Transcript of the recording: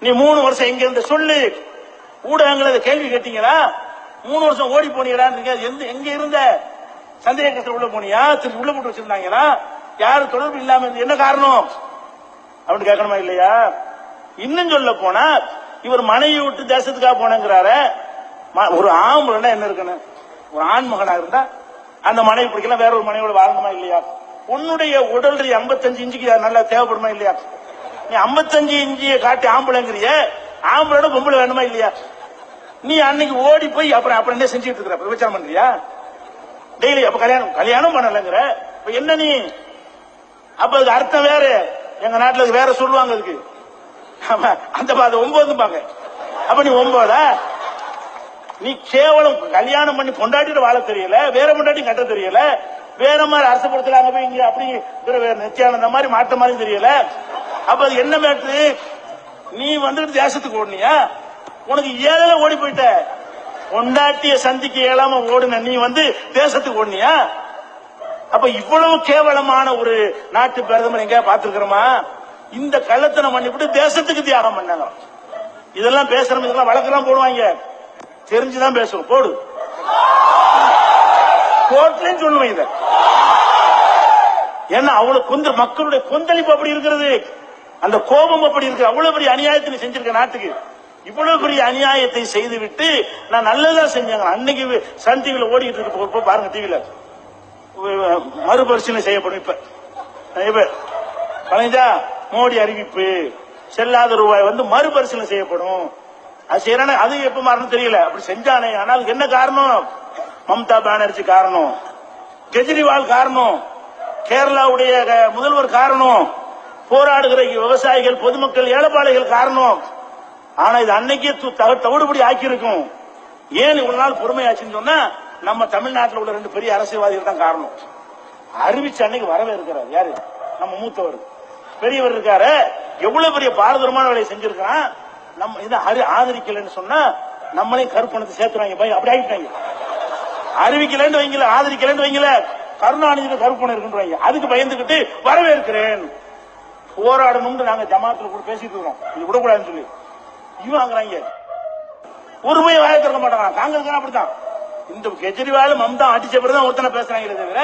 நீ மூணு வருஷம் எங்க இருந்த சொல்லு. ஊடகங்கள் அதை கேள்வி கேட்டீங்களா? மூணு வருஷம் ஓடி போனீங்களான்னு எந்த எங்க இருந்த? சந்தேக உள்ள போனியா? திருப்பி உள்ள போட்டு வச்சிருந்தாங்களா? யாரும் தொடர்பு இல்லாம இருந்து என்ன காரணம்? அப்படின்னு கேட்கணுமா இல்லையா? இன்னும் சொல்ல போனா இவர் மனைவி விட்டு தேசத்துக்காக போனங்கிறார. ஒரு ஆம்பளைன்னா என்ன இருக்கணும்? ஒரு ஆண் மகனா இருந்தா அந்த மனைவி பிடிக்கலாம். வேற ஒரு மனைவியோட வாழணுமா இல்லையா? உன்னுடைய உடல் ரீ 55 இன்ச்சுக்கு நல்லா தேவைப்படுமா இல்லையா? நீ 55 இஞ்சியை காட்டி ஆம்பளைங்கிறிய? ஆம்பளோட பொம்பளை வேணுமா இல்லையா? நீ அன்னைக்கு ஓடி போய் அப்புறம் அப்புறம் என்ன செஞ்சுட்டு இருக்கிற அப்ப விபச்சாரம் பண்றியா? டெய்லி அப்ப கல்யாணம் கல்யாணம் பண்ணலங்கிற. இப்ப என்ன நீ? அப்ப அதுக்கு அர்த்தம் வேற. எங்க நாட்டுல வேற சொல்லுவாங்க அதுக்கு. ஆமா, அந்த பாதை ஒன்பதும்பாங்க அப்ப நீ ஒன்பதா நீ கேவலம் கல்யாணம் பண்ணி கொண்டாடிட்டு வாழ தெரியல வேற கொண்டாடி கட்ட தெரியல வேற மாதிரி அரசப்படுத்தல அங்க போய் இங்க அப்படி நித்தியானந்த மாதிரி மாட்ட மாதிரி தெரியல. அப்ப அது என்ன மேட்ரு நீ வந்துட்டு தேசத்துக்கு ஓடுனியா? உனக்கு ஏழை ஓடி போயிட்ட. கொண்டாட்டிய சந்திக்க இயலாம ஓடுன நீ வந்து தேசத்துக்கு ஓடுனியா? அப்ப இவ்வளவு கேவலமான ஒரு நாட்டு பிரதமர் எங்க பாத்துருக்கிறோமா இந்த கள்ளத்தனம் பண்ணிவிட்டு தேசத்துக்கு தியாகம் பண்ணாங்க. இதெல்லாம் பேசுறோம் இதெல்லாம் வழக்கெல்லாம் போடுவாங்க. தெரிஞ்சுதான் பேசுவோம். போடு. கோர்ட்லயும் சொல்லுவேன் இத. ஏன்னா அவ்வளவு கொந்த மக்களுடைய கொந்தளிப்பு அப்படி இருக்கிறது. அந்த கோபம் அப்படி இருக்கு. அவ்வளவு பெரிய அநியாயத்தை நீ செஞ்சிருக்க நாட்டுக்கு. இவ்வளவு பெரிய அநியாயத்தை செய்து விட்டு நான் நல்லதா செஞ்சாங்க அன்னைக்கு சன் டிவியில ஓடிக்கிட்டு இருக்க. பாருங்க டிவியில மறுபரிசீலனை செய்யப்படும் இப்ப. இப்ப கலைஞா மோடி அறிவிப்பு. செல்லாத ரூபாய் வந்து மறுபரிசீலனை செய்யப்படும். அது செய்யறானே அது எப்ப மாறணும் தெரியல. அப்படி செஞ்சானே. ஆனால் என்ன காரணம்? மம்தா பானர்ஜி காரணம். கெஜ்ரிவால் காரணம். கேரளாவுடைய முதல்வர் காரணம். போராடுகிற விவசாயிகள் பொதுமக்கள் ஏழைப்பாளைகள் காரணம். ஆனா இது அன்னைக்கே தவிடுபடி ஆக்கியிருக்கும். ஏன் இவ்வளவு நாள் பொறுமையாச்சுன்னு சொன்னா நம்ம தமிழ்நாட்டில் உள்ள ரெண்டு பெரிய அரசியல்வாதிகள் தான் காரணம். அறிவிச்ச அன்னைக்கு வரவே இருக்கிறார். யாரு? நம்ம மூத்தவர். பெரியவர் இருக்காரு. எவ்வளவு பெரிய பாரதூரமான வேலையை செஞ்சிருக்கிறான். நம்ம இதை ஆதரிக்கலன்னு ஆதரிக்கலைன்னு சொன்னா நம்மளையும் கருப்பணத்தை சேர்த்துறாங்க போய் அப்படி ஆகிட்டாங்க அறிவிக்கலன்னு வைங்கள ஆதரிக்கலன்னு வைங்கள கருணாநிதி கருப்பணம் இருக்குன்னு அதுக்கு பயந்துகிட்டு வரவேற்கிறேன். போராடணும்னு நாங்க ஜமாத்துல கூட பேசிட்டு இருக்கோம் இது விடக்கூடாதுன்னு சொல்லி. இவன் வாங்குறாங்க. ஒருமையை வாய திறக்க மாட்டாங்க காங்கிரஸ் அப்படித்தான். இந்த கெஜ்ரிவால் மம்தா அடிச்ச பிறகு தான் ஒருத்தனை பேசுறாங்களே தவிர